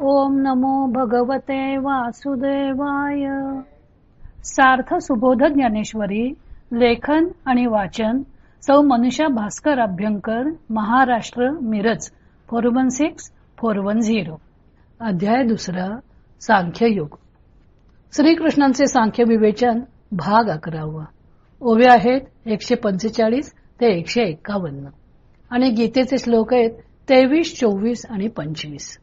ओम नमो भगवते वासुदेवाय. सार्थ सुबोध ज्ञानेश्वरी लेखन आणि वाचन सौ Manusha Bhaskar Abhyankar Maharashtra Miraj four one six four one zero अध्याय दुसरा सांख्ययोग. श्रीकृष्णांचे सांख्य विवेचन भाग अकरावा. ओवे आहेत एकशे पंचेचाळीस ते एकशे एक्कावन्न आणि गीतेचे श्लोक आहेत तेवीस चोवीस आणि पंचवीस.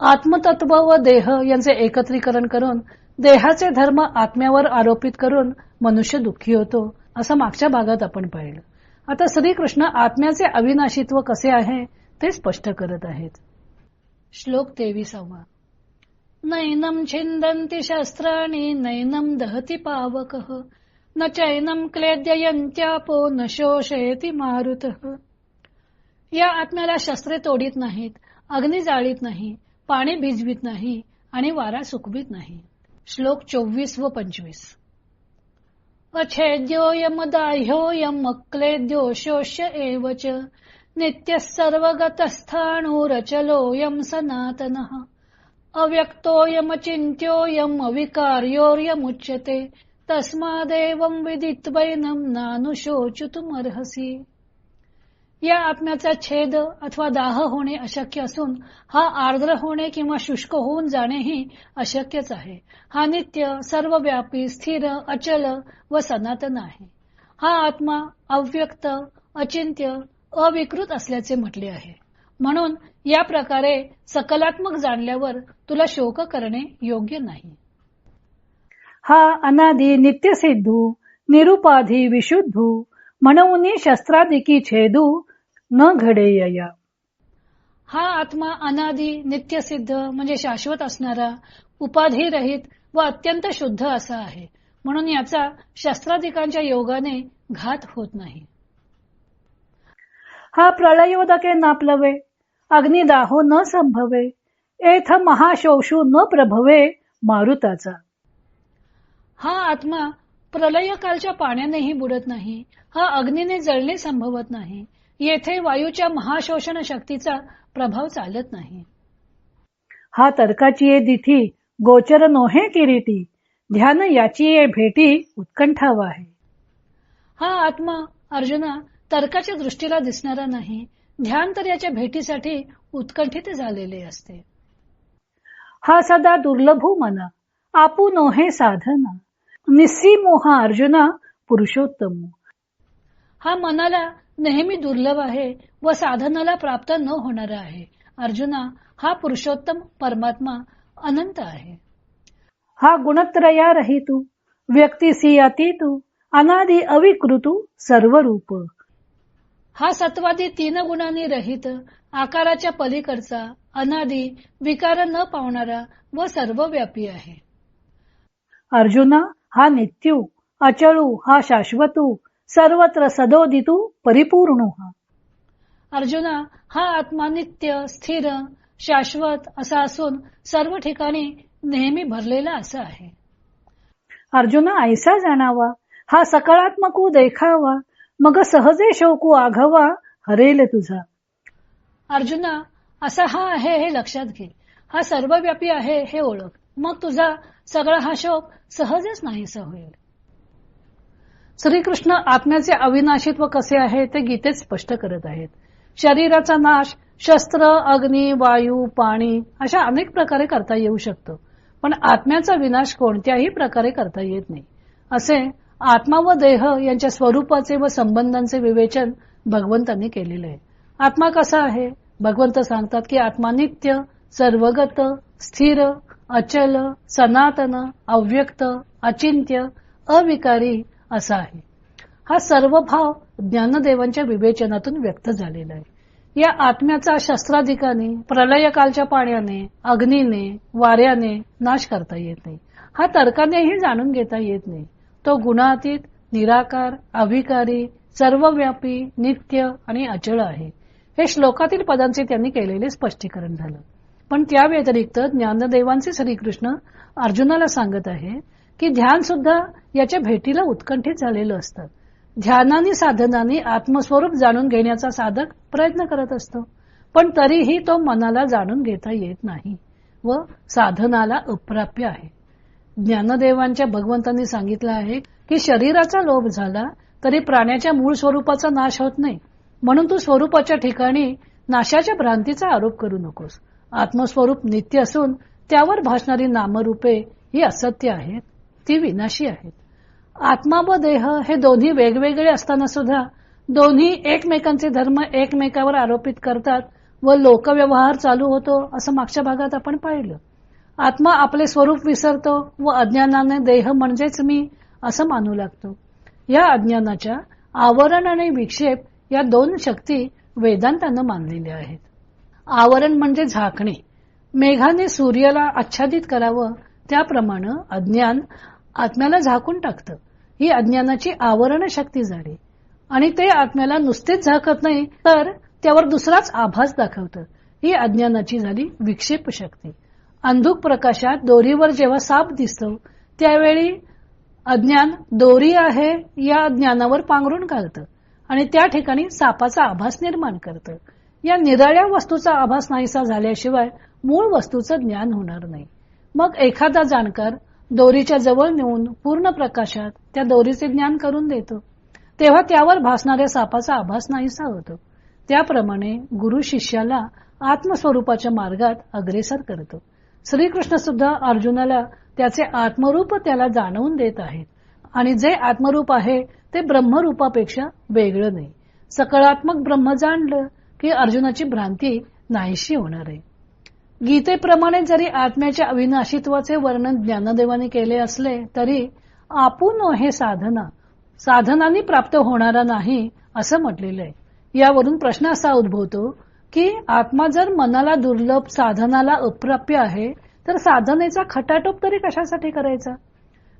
आत्मतत्व व देह यांचे एकत्रीकरण करून देहाचे धर्म आत्म्यावर आरोपित करून मनुष्य दुःखी होतो असं मागच्या भागात आपण पाहिलं. आता श्रीकृष्ण आत्म्याचे अविनाशित्व कसे आहे ते स्पष्ट करत आहेत. श्लोक तेविसावा. नैनम छिंदन्ति शस्त्राणी नैनम दहती पावक न चैनम क्लेद्ययंत्यापो न शोषयती मारुत. या आत्म्याला शस्त्रे तोडीत नाहीत अग्नी जाळीत नाही पाणी भिजवीत नाही आणि वारा सुकवीत नाही. श्लोक चोवीस व पंचवीस. अछेद्योयमदाह्योयम अक्लेद्यो शोष्य एवच. नित्य सर्वगतस्थाणुरचलोयम सनातन. अव्यक्तोयमचिन्त्योयम अविकार्योर्यमुच्यते. तस्मादेवं विदित्वैनं नानुशोचितुमर्हसि. या आत्म्याचा छेद अथवा दाह होणे अशक्य असून हा आर्द्र होणे किंवा शुष्क होऊन जाणेही अशक्यच आहे. हा नित्य सर्वव्यापी स्थिर अचल व सनातन आहे. हा आत्मा अव्यक्त अचिंत्य अविकृत असल्याचे म्हटले आहे. म्हणून या प्रकारे सकलात्मक जाणल्यावर तुला शोक करणे योग्य नाही. हा अनादी नित्य सिद्धू निरुपाधी विशुद्धू म्हणून शस्त्रादिकी छेदू न घडेय हा आत्मा अनादी नित्य सिद्ध म्हणजे शाश्वत असणारा उपाधी रहित व अत्यंत शुद्ध असा आहे. म्हणून याचा शस्त्राधिकांच्या योगाने घात होत नाही. हा प्रलयोदके नापलवे अग्निदाहो न संभवे एथ महाशोषू न प्रभवे मारुताचा. हा आत्मा प्रलयकालच्या पाण्यानेही बुडत नाही हा अग्नीने जळणे संभवत नाही येथे वायूच्या महाशोषण शक्तीचा प्रभाव चालत नाही. हा तर्काची ये दिथी गोचर नोहे किरीटी ध्यान याची ये भेटी उत्कंठावा आहे. हा आत्मा अर्जुना तर्काच्या दृष्टीला दिसणारा नाही ध्यान तर याच्या भेटीसाठी उत्कंठित झालेले असते. हा सदा दुर्लभू मना आपू नोहे साधना निस्सी मोहा अर्जुना पुरुषोत्तम. हा मनाला नेहमी दुर्लभ आहे व साधनाला प्राप्त न होणारा आहे. अर्जुना हा पुरुषोत्तम परमात्मा अनंत आहे. हा गुणत्रया रहितू व्यक्ती अतितू अनादी अविकृतू सर्व रूप हा सत्वादी तीन गुणांनी रहित आकाराच्या पलीकडचा अनादी विकार न पावणारा व सर्वव्यापी आहे. अर्जुना हा नित्यू अचळू हा शाश्वतू सर्वत्र सदोदितू परिपूर्ण हा अर्जुना हा आत्मा नित्य स्थिर शाश्वत असा असून सर्व ठिकाणी नेहमी भरलेला असा आहे. अर्जुना ऐसा जाणावा हा सकारात्मक देखावा मग सहजे शोकू आघावा हरेल तुझा. अर्जुना असा हा आहे हे लक्षात घे. हा सर्वव्यापी आहे हे ओळख. मग तुझा सगळा हा शोक सहजच नाहीसा होईल. श्रीकृष्ण आत्म्याचे अविनाशित्व कसे आहे ते गीतेत स्पष्ट करत आहेत. शरीराचा नाश शस्त्र अग्नी वायू पाणी अशा अनेक प्रकारे करता येऊ शकतो. पण आत्म्याचा विनाश कोणत्याही प्रकारे करता येत नाही. असे आत्मा व देह यांच्या स्वरूपाचे व संबंधांचे विवेचन भगवंतांनी केलेले आहे. आत्मा कसा आहे? भगवंत सांगतात की आत्मा नित्य सर्वगत स्थिर अचल सनातन अव्यक्त अचिंत्य अविकारी असा आहे. हा सर्व भाव ज्ञानदेवांच्या विवेचनातून व्यक्त झालेला आहे. या आत्म्याचा शस्त्राधिकाने प्रलयकालच्या पाण्याने अग्नीने वाऱ्याने नाश करता येत नाही. हा तर्कानेही जाणून घेता येत नाही. तो गुणातीत निराकार अविकारी सर्वव्यापी नित्य आणि अचळ आहे. हे श्लोकातील पदांचे त्यांनी केलेले स्पष्टीकरण झालं. पण त्या व्यतिरिक्त ज्ञानदेवांचे श्रीकृष्ण अर्जुनाला सांगत आहे की ध्यान सुद्धा याच्या भेटीला उत्कंठित झालेलं असतं. ध्यानाने साधनाने आत्मस्वरूप जाणून घेण्याचा साधक प्रयत्न करत असतो. पण तरीही तो मनाला जाणून घेता येत नाही व साधनाला अप्राप्य आहे. ज्ञानदेवांच्या भगवंतांनी सांगितलं आहे की शरीराचा लोभ झाला तरी प्राण्याच्या मूळ स्वरूपाचा नाश होत नाही. म्हणून तू स्वरूपाच्या ठिकाणी नाशाच्या भ्रांतीचा आरोप करू नकोस. आत्मस्वरूप नित्य असून त्यावर भासणारी नामरूपे ही असत्य आहेत. ती विनाशी आहेत. आत्मा व देह हे दोन्ही वेगवेगळे असताना सुद्धा दोन्ही एकमेकांचे धर्म एकमेकावर आरोपित करतात व लोकव्यवहार चालू होतो असं मागच्या भागात आपण पाहिलं. आत्मा आपले स्वरूप विसरतो व अज्ञानाने देह म्हणजेच मी असं मानू लागतो. या अज्ञानाच्या आवरण आणि विक्षेप या दोन शक्ती वेदांतानं मानलेल्या आहेत. आवरण म्हणजे झाकणे. मेघाने सूर्याला आच्छादित करावं त्याप्रमाणे अज्ञान आत्म्याला झाकून टाकतं. ही अज्ञानाची आवरण शक्ती झाली. आणि ते आत्म्याला नुसतेच झाकत नाही तर त्यावर दुसराच आभास दाखवतं. ही अज्ञानाची झाली विक्षेप शक्ती. अंधुक प्रकाशात दोरीवर जेव्हा साप दिसतो त्यावेळी अज्ञान दोरी आहे या ज्ञानावर पांघरून घालतं. आणि त्या ठिकाणी सापाचा आभास निर्माण करतं. या निराळ्या वस्तूचा आभास नाहीसा झाल्याशिवाय मूळ वस्तूचं ज्ञान होणार नाही. मग एखादा जाणकार दोरीच्या जवळ नेऊन पूर्ण प्रकाशात त्या दोरीचे ज्ञान करून देतो. तेव्हा त्यावर भासणाऱ्या सापाचा आभास नाहीसा होतो. त्याप्रमाणे गुरु शिष्याला आत्मस्वरूपाच्या मार्गात अग्रेसर करतो. श्रीकृष्ण सुद्धा अर्जुनाला त्याचे आत्मरूप त्याला जाणवून देत आहेत. आणि जे आत्मरूप आहे ते ब्रह्मरूपापेक्षा वेगळं नाही. सकारात्मक ब्रह्म जाणलं की अर्जुनाची भ्रांती नाहीशी होणार आहे. गीतेप्रमाणे जरी आत्म्याच्या अविनाशित्वाचे वर्णन ज्ञानदेवाने केले असले तरी आपुन हे साधना साधनांनी प्राप्त होणारा नाही असं म्हटलेलं आहे. यावरून प्रश्न असा उद्भवतो की आत्मा जर मनाला दुर्लभ साधनाला अप्राप्य आहे तर साधनेचा खटाटोप तरी कशासाठी करायचा?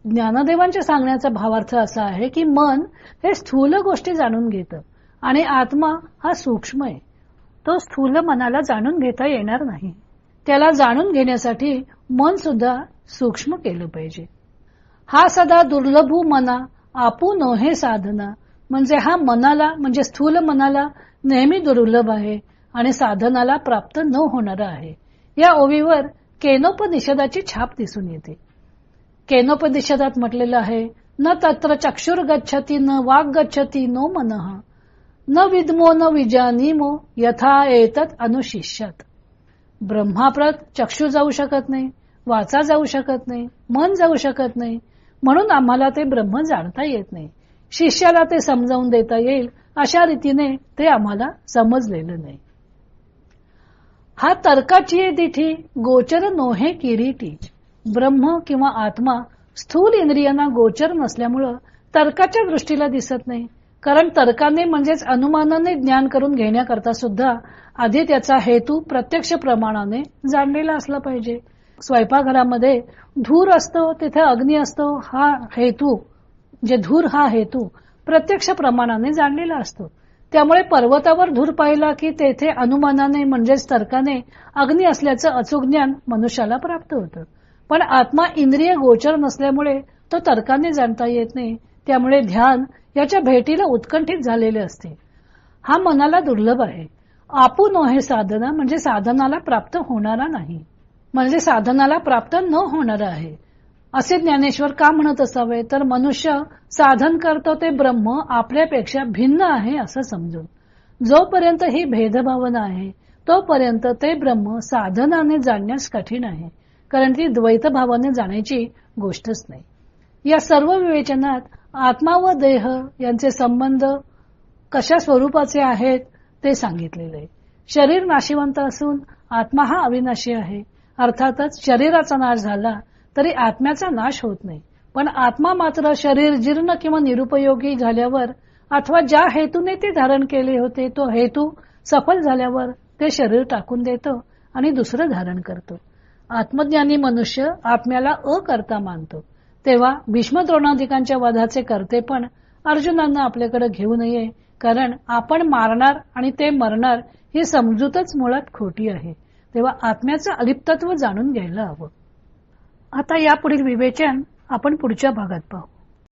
ज्ञानदेवांच्या सांगण्याचा भावार्थ असा आहे की मन हे स्थूल गोष्टी जाणून घेतं आणि आत्मा हा सूक्ष्म आहे. तो स्थूल मनाला जाणून घेता येणार नाही. त्याला जाणून घेण्यासाठी मन सुद्धा सूक्ष्म केलं पाहिजे. हा सदा दुर्लभू मना आपू हे साधना. म्हणजे हा मनाला म्हणजे स्थूल मनाला नेहमी दुर्लभ आहे आणि साधनाला प्राप्त न होणार आहे. या ओवीवर केनोपनिषदाची छाप दिसून येते. केनोपनिषदात म्हटलेलं आहे न तत्र चक्षुर गच्छती न वाघ गच्छती नो मन. न विद्मो न विजानीमो यथा एतत अनुशिष्यात. ब्रह्माप्रत चक्षू जाऊ शकत नाही वाचा जाऊ शकत नाही मन जाऊ शकत नाही. म्हणून आम्हाला ते ब्रह्म जाणता येत नाही. शिष्याला ते समजावून देता येईल अशा रीतीने ते आम्हाला समजलेलं नाही. हा तर्काची दिठी गोचर नोहे किरीटी ब्रह्म किंवा आत्मा स्थूल इंद्रियांना गोचर नसल्यामुळं तर्काच्या दृष्टीला दिसत नाही. कारण तर्काने म्हणजेच अनुमानाने ज्ञान करून घेण्याकरता सुद्धा आधी त्याचा हेतू प्रत्यक्ष प्रमाणाने जाणलेला असला पाहिजे. स्वयंपाकघरामध्ये धूर असतो तिथे अग्नी असतो हा हेतू जे धूर हा हेतू प्रत्यक्ष प्रमाणाने जाणलेला असतो. त्यामुळे पर्वतावर धूर पाहिला की तेथे अनुमानाने म्हणजेच तर्काने अग्नी असल्याचं अचूक ज्ञान मनुष्याला प्राप्त होतं. पण आत्मा इंद्रिय गोचर नसल्यामुळे तो तर्काने जाणता येत नाही. त्यामुळे ध्यान याच्या भेटीला उत्कंठित झालेले असते. हा मनाला दुर्लभ आहे. आपून हे साधना म्हणजे साधनाला प्राप्त होणारा नाही. म्हणजे साधनाला प्राप्त न होणार आहे. असे ज्ञानेश्वर का म्हणत असावे? तर मनुष्य साधन करतो ते ब्रह्म आपल्यापेक्षा भिन्न आहे असं समजून. जोपर्यंत ही भेदभावना आहे तोपर्यंत ते ब्रह्म साधनाने जाणण्यास कठीण आहे. कारण ती द्वैत भावाने जाण्याची गोष्टच नाही. या सर्व विवेचनात आत्मा व देह यांचे संबंध कशा स्वरूपाचे आहेत ते सांगितलेले. आहे शरीर नाशिवंत असून आत्मा हा अविनाशी आहे. अर्थातच शरीराचा नाश झाला तरी आत्म्याचा नाश होत नाही. पण आत्मा मात्र शरीर जीर्ण किंवा निरुपयोगी झाल्यावर अथवा ज्या हेतूने ते धारण केले होते तो हेतू सफल झाल्यावर ते शरीर टाकून देतो आणि दुसरं धारण करतो. आत्मज्ञानी मनुष्य आत्म्याला अकर्ता मानतो. तेव्हा भीष्म द्रोणाधिकांच्या वधाचे करते पण अर्जुनांना आपल्याकडे घेऊ नये कारण आपण मारणार आणि ते मरणार ही समजूतच मुळात खोटी आहे. तेव्हा आत्म्याचं अलिप्तत्व जाणून घ्यायला हवं. आता यापुढील विवेचन आपण पुढच्या भागात पाहू.